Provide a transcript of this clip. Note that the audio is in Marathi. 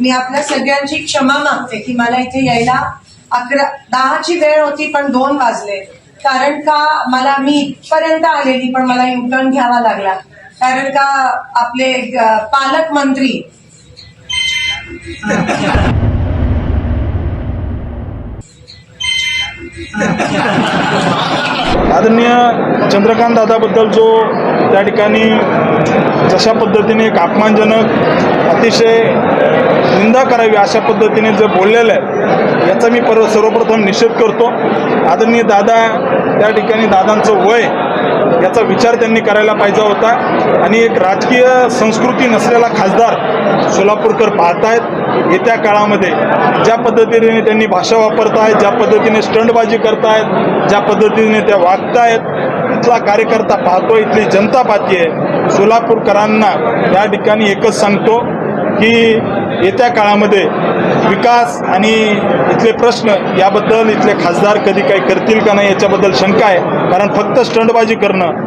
मी आपल्या सगळ्यांची क्षमा मागते की मला इथे यायला अकरा दहाची वेळ होती पण दोन वाजले. कारण का मला मी इथपर्यंत आलेली पण मला युटर्न घ्यावा लागला. कारण का आपले अ, पालकमंत्री आदरणीय चंद्रकांत दादाबद्दल जो त्या ठिकाणी जशा पद्धतीने एक अपमानजनक अतिशय निंदा करावी अशा पद्धतीने जे बोललेलं आहे याचा मी पर सर्वप्रथम निषेध करतो. आदरणीय दादा त्या ठिकाणी दादांचं वय याचा विचार त्यांनी करायला पाहिजे होता. आणि एक राजकीय संस्कृती नसलेला खासदार सोलापूरकर पाहतायत येत्या काळामध्ये ज्या पद्धतीने त्यांनी भाषा वापरतायत ज्या पद्धतीने स्टंटबाजी करतायत ज्या पद्धतीने त्या वागतायत इथला कार्यकर्ता पाहतो इथली जनता पाहतीये सोलापूरकरांना या ठिकाणी एकच सांगतो की येत्या काळामध्ये विकास आणि इथले प्रश्न याबद्दल इथले खासदार कधी काही करतील का नाही याच्याबद्दल शंका आहे. कारण फक्त स्टंटबाजी करणं